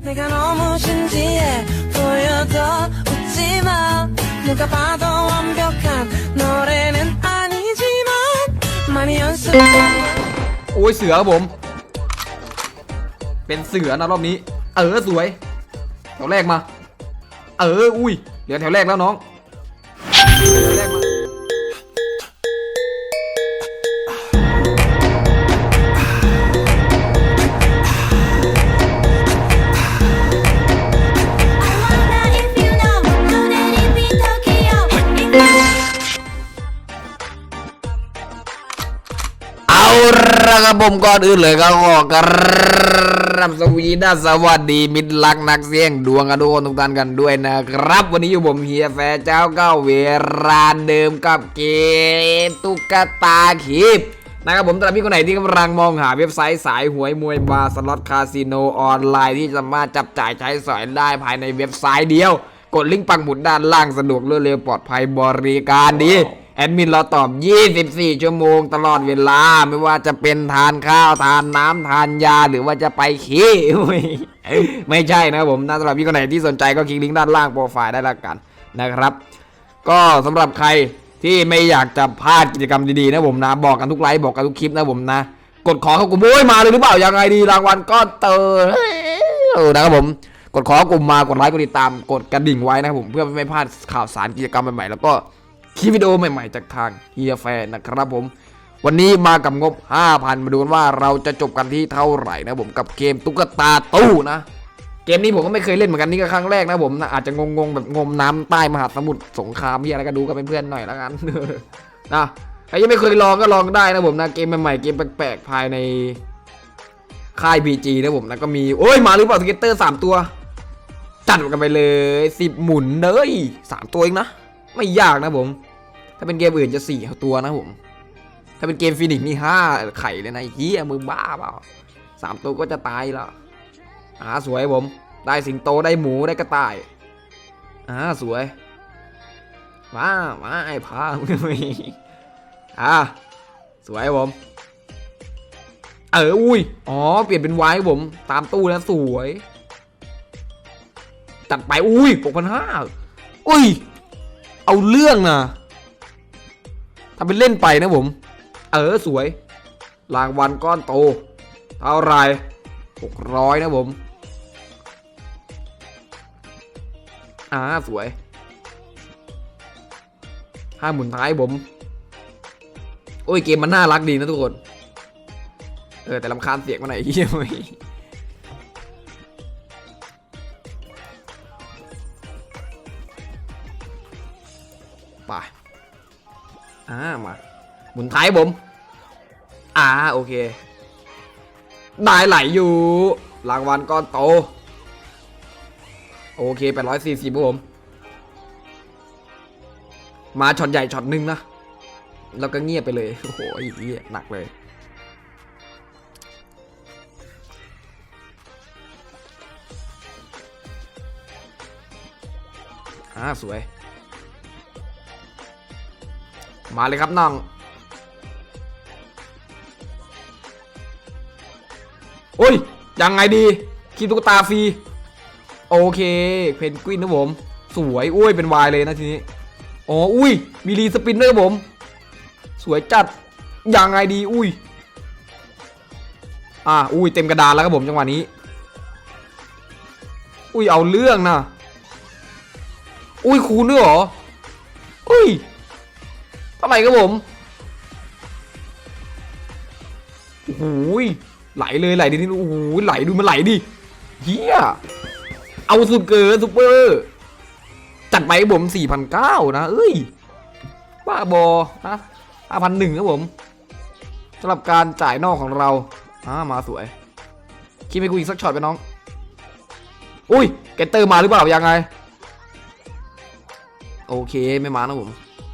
내가 너무 진지해 보여도 웃지 마 누가 봐도 완벽한 노래는 아니지만 많이 연습 โอ้ยเสือครับผม เป็นเสือนะรอบนี้ เออสวย แถวแรกมา เออ อุ้ย เหลือแถวแรกแล้วน้อง มก่อนอื่นเลยก็ขอกรับสวีดัสวัสดีมิตรรักนักเสี่ยงดวงกันทุกคนทุกท่านกันด้วยนะครับ วันนี้อยู่ผมเฮียแฟเจ้าเก้าเวรานเดิมกับเกมตุ๊กตาคีบนะครับผมสำหรับพี่คนไหนที่กำลังมองหาเว็บไซต์สายหวยมวยบาร์สล็อตคาสิโนออนไลน์ที่สามารถจับจ่ายใช้สอยได้ภายในเว็บไซต์เดียว กดลิงก์ปักหมุดด้านล่างสะดวกรวดเร็วปลอดภัยบริการดี แอดมินเราตอบ 24 ชั่วโมงตลอดเวลา ไม่ว่าจะเป็นทานข้าวทานน้ำทานยาหรือว่าจะไปขี้ไม่ไม่ใช่นะผมนะสำหรับพี่คนไหนที่สนใจก็คลิกลิงก์ด้านล่างโปรไฟล์ได้แล้วกันนะครับ ก็สำหรับใครที่ไม่อยากจะพลาดกิจกรรมดีๆนะผมนะ บอกกันทุกไลฟ์บอกกันทุกคลิปนะผมนะ กดขอเขากลุ่มโอ้ยมาเลยหรือเปล่ายังไงดีรางวัลก็เตอเออนะครับผมกดขอกลุ่มมากดไลค์กดติดตามกดกระดิ่งไว้นะครับผมเพื่อไม่พลาดข่าวสารกิจกรรมใหม่ๆแล้วก็ คลิปวิดีโอใหม่ๆจากทางเฮียแฟนนะครับผม วันนี้มากับงบ 5,000 มาดูกันว่าเราจะจบกันที่เท่าไหร่นะผมกับเกมตุ๊กตาตู้นะเกมนี้ผมก็ไม่เคยเล่นเหมือนกันนี่ก็ครั้งแรกนะผมนะอาจจะงงๆแบบงมน้ำใต้มหาสมุทรสงครามพี่อะไรก็ดูกันเป็นเพื่อนหน่อยแล้วกันนะใครยังไม่เคยลองก็ลองได้นะผมนะเกมใหม่ๆเกมแปลกๆภายในค่าย PG นะผมนะก็มีโอ้ยมาหรือเปล่าสเก็ตเตอร์สามตัว จัดกันไปเลยสิบหมุนเลยสามตัวเองนะ ไม่ยากนะผม ถ้าเป็นเกมอื่นจะสี่ตัวนะผม ถ้าเป็นเกมฟินิกซ์นี่ห้าไข่เลยนะไอ้เฮียมึงบ้าเปล่าสามตัวก็จะตายแล้วอ่าสวยผม ได้สิงโตได้หมูได้กระต่ายอ่าสวยว้าว้าไอ้พาอ่าสวยผม เอออุ้ยอ๋อเปลี่ยนเป็นไว้ผม ตามตู้แล้วสวยจัดไปอุ้ยหกพันห้าอุ้ย เอาเรื่องนะ ทำเป็นเล่นไปนะผม เออสวย รางวัลก้อนโต เท่าไรหกร้อยนะผม อ่าสวยห้าหมุนท้ายผม โอ้ยเกมมันน่ารักดีนะทุกคน เออแต่ลำคาญเสียงมันหน่อยเฮียเว้ยไป อ่ามาหมุนท้ายผม อ่าโอเค ได้ไหลอยู่ รางวัลก้อนโต โอเค840ครับผม มาช็อตใหญ่ช็อตหนึ่งนะแล้วก็เงียบไปเลย โอ้โหเียหนักเลย อ่า สวย มาเลยครับน้องโอ้ย ยังไงดีคีบตุ๊กตาฟรี โอเค เพนกวินนะผม สวย อุ้ย เป็นวายเลยนะทีนี้ อ๋อ อุ้ย มีรีสปินด้วยครับผม สวยจัด ยังไงดี อุ้ย อ่า อุ้ย เต็มกระดานแล้วครับผมจังหวะนี้ อุ้ย เอาเรื่องนะ อุ้ยคูณด้วยเหรอ อุ้ย เท่าไหร่ครับผมโอ้โหยไหลเลยไหลดินี่โอ้โหไหลดูมันไหลดิเฮียเอาสุดเกินซุปเปอร์จัดไปครับผมสี่พันเก้านะ เอ้ยบ้าบอนะห้าพันหนึ่งครับผมสำหรับการจ่ายนอกของเราอ่ามาสวย คิดไม่กูอีกสักช็อตไปน้อง อุ้ยเกตเตอร์มาหรือเปล่ายังไง โอเคไม่มานะผม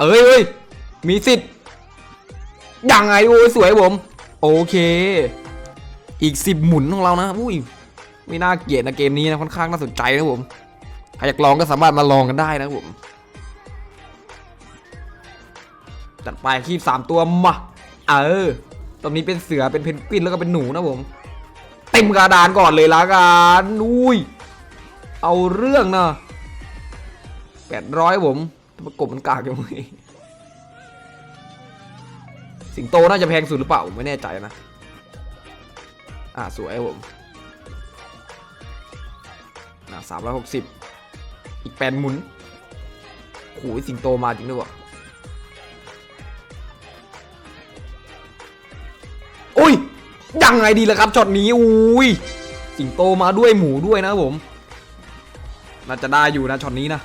เอ้ยเอ้ย มีสิทธิ์ยังไงโอ้ยสวยผม โอเค อีกสิบหมุนของเรานะอุ้ยไม่น่าเกลียดนะเกมนี้นะค่อนข้างน่าสนใจนะผมใครอยากลองก็สามารถมาลองกันได้นะผมจัดไปคีบสามตัวมาเออตรงนี้เป็นเสือเป็นเพนกวินแล้วก็เป็นหนูนะผมเต็มกระดานก่อนเลยละกันอุ้ยเอาเรื่องนะแปดร้อยผมประกบมันกากยังไง สิงโตน่าจะแพงสุดหรือเปล่าผมไม่แน่ใจนะ อ่าสวยผมอ่าสามร้อยหกสิบอีกแปดหมุนโอ้ยสิงโตมาจริงด้วยวะโอ้ยยังไงดีล่ะครับช็อตนี้อุ้ยสิงโตมาด้วยหมูด้วยนะผมน่าจะได้อยู่นะช็อตนี้นะ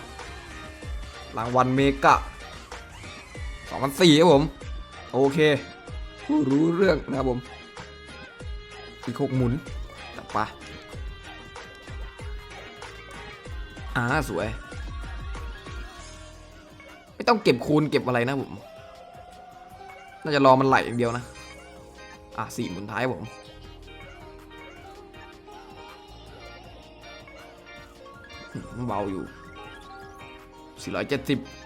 รางวัลเมกะสองพันสี่ครับผม โอเค ผู้รู้เรื่องนะครับผม อีกหกหมุนจับไปอ่าสวย ไม่ต้องเก็บคูณเก็บอะไรนะผม น่าจะรอมันไหลอย่างเดียวนะ อะสี่หมุนท้ายผมอืมเบาอยู่ 470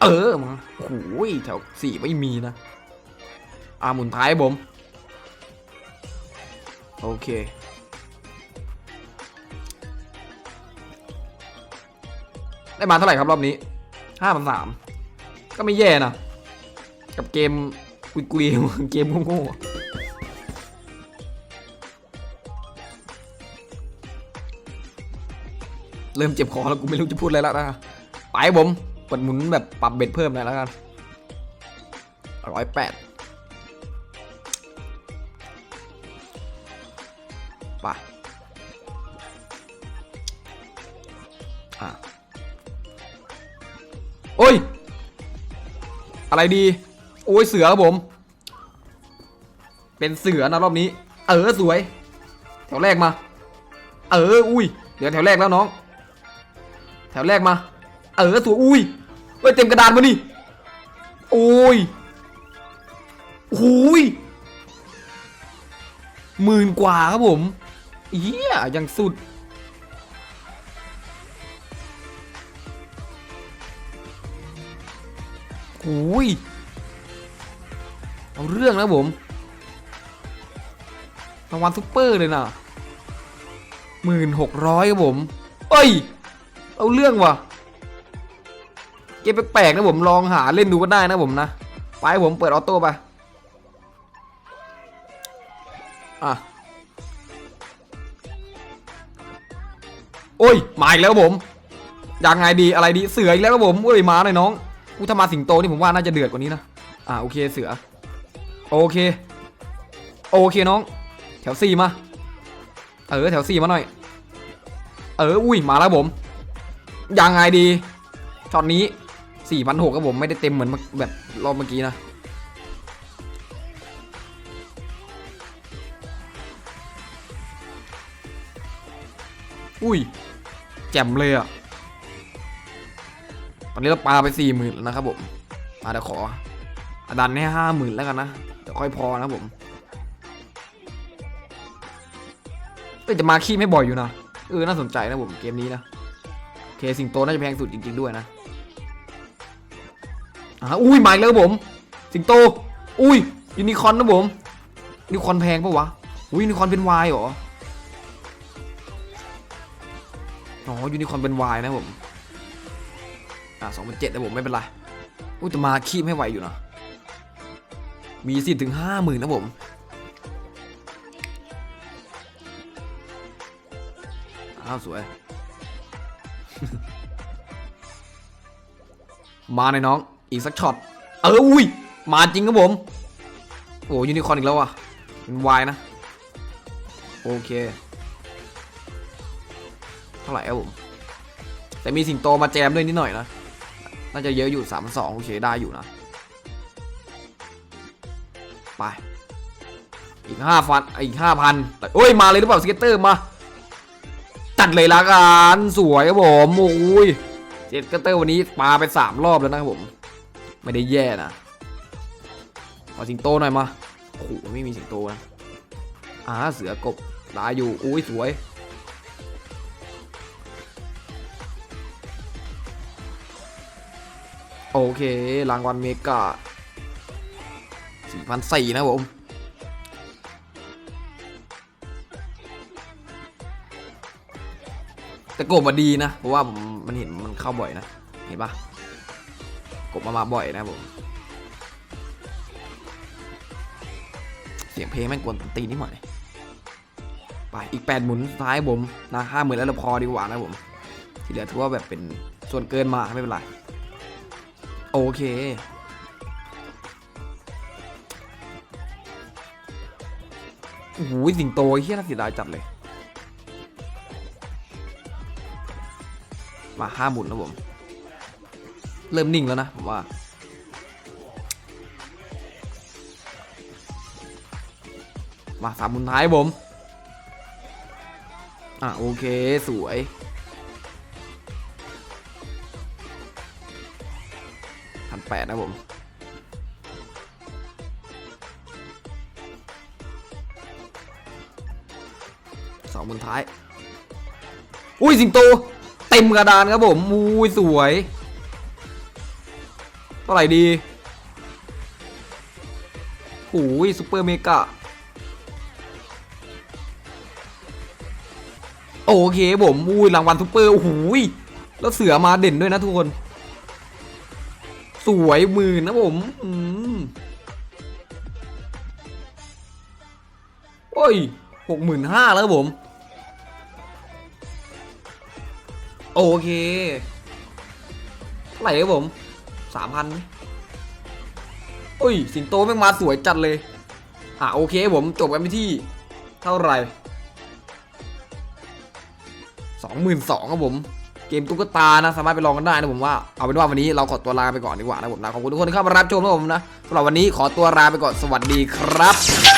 เออมาโอ้ยแถวสี่ไม่มีนะ อ่าหมุนท้ายผม โอเค ได้มาเท่าไหร่ครับรอบนี้ห้าพันสามก็ไม่แย่นะ กับเกมกุยกุยๆเกมโง่เริ่มเจ็บคอแล้วกูไม่รู้จะพูดอะไรแล้วนะ ไปผม เปิดหมุนแบบปรับเบ็ดเพิ่มหน่อยแล้วกันร้อยแปดไปอะโอ้ย อะไรดี โอ้ยเสือครับผม เป็นเสือนะรอบนี้ เออสวย แถวแรกมา เออ อุ้ยเหลือแถวแรกแล้วน้อง แถวแรกมา เออสวย อุ้ย เฮ้ยเต็มกระดานมาดิโอ้ยหูยหมื่นกว่าครับผมเฮียยังสุด หูยเอาเรื่องนะผมรางวัลซุปเปอร์เลยนะหมื่นหกร้อยครับผม เอ้ย เอาเรื่องว่ะ เกมแปลกๆนะผมลองหาเล่นดูก็ได้นะผมนะ ไปผมเปิดออโต้ไปอะโอ้ยมาอีกแล้วผมยังไงดีอะไรดีเสืออีกแล้วครับผมเอ้ยมาหน่อยน้องกูถ้ามาสิงโตนี่ผมว่าน่าจะเดือดกว่านี้นะอ่าโอเคเสือ โอเค โอเคน้อง แถวสี่มา เออแถวสี่มาหน่อย เอออุ้ยมาแล้วผมยังไงดีช็อตนี้ สี่พันหกครับผมไม่ได้เต็มเหมือนแบบรอบเมื่อกี้นะอุ้ยแจ่มเลยอะตอนนี้เราปาไปสี่หมื่นแล้วนะครับผมมาเดี๋ยวขออดันให้ห้าหมื่นแล้วกันนะเดี๋ยวค่อยพอนะผมเอ้ยแต่มาขี้ไม่บ่อยอยู่นะเออน่าสนใจนะผมเกมนี้นะโอเคสิงโตน่าจะแพงสุดจริง ๆด้วยนะ อ่าอุ้ยมาอีกแล้วครับผม สิงโต อุ้ยยูนิคอนนะผมยูนิคอนแพงปะวะอุ้ยยูนิคอนเป็นวายเหรออ๋อยูนิคอนเป็นวายนะผมอ่าสองพันเจ็ดนะผมไม่เป็นไรอุ้ยแต่มาคีบให้ไหวอยู่นะมีสิทธิ์ถึงห้าหมื่นนะผมอ้าวสวย มาในน้อง อีกสักช็อต เออ อุ้ย มาจริงครับผม โอ้ยูนิคอร์นอีกแล้วว่ะเป็นวายนะ โอเค เท่าไหร่ครับผม แต่มีสิงโตมาแจมด้วยนิดหน่อยนะ น่าจะเยอะอยู่สามสองโอเคได้อยู่นะ ไป อีกห้าพัน อีกห้าพันโอ้ย มาเลยหรือเปล่าสเก็ตเตอร์มา ตัดเลยละกัน สวยครับผม โอ้ยสเก็ตเตอร์วันนี้ปาไปสามรอบแล้วนะครับผม ไม่ได้แย่นะขอสิงโตหน่อยมาโอ้โหไม่มีสิงโตนะอ่าเสือกบตายอยู่อุ้ยสวยโอเค รางวัลเมกาสี่พันสี่นะผม แต่โกบดีนะ เพราะว่าผมมันเห็นมันเข้าบ่อยนะ เห็นปะ กบมามาบ่อยนะผม เสียงเพลงแม่งกวนตีนนิดหน่อยไปอีกแปดหมุนสุดท้ายผมนะห้าหมื่นแล้วเราพอดีกว่านะผม ที่เหลือถือว่าแบบเป็นส่วนเกินมาไม่เป็นไร โอเคโอ้โหสิงโตเฮียน่าเสียดายจัดเลย มาห้าหมุนนะผม เริ่มนิ่งแล้วนะผมว่า มาสามมุนท้ายผม อะโอเคสวยพันแปดนะผมสองมุนท้าย อุ้ยสิงโต เต็มกระดานครับผมอุ้ยสวย ท่าไหร่ดีโอ้ยซูเปอร์เมกะ โอเคผมอุ้ยรางวัลซูเปอร์โอ้โหยแล้วเสือมาเด่นด้วยนะทุกคน สวยหมื่นนะผมอืมโอ้ยหกหมื่นห้าแล้วผม โอเคเท่าไหร่ครับผม สามพันโอ้ย สิงโตแม่งมาสวยจัดเลย อะโอเคผมจบกันไปที่เท่าไหร่สองหมื่นสองครับผม เกมตุ๊กตานะ สามารถไปลองกันได้นะผมว่า เอาเป็นว่าวันนี้เราขอตัวลาไปก่อนดีกว่านะผมนะ ขอบคุณทุกคนที่เข้ามารับชมนะผมนะสำหรับวันนี้ขอตัวลาไปก่อน สวัสดีครับ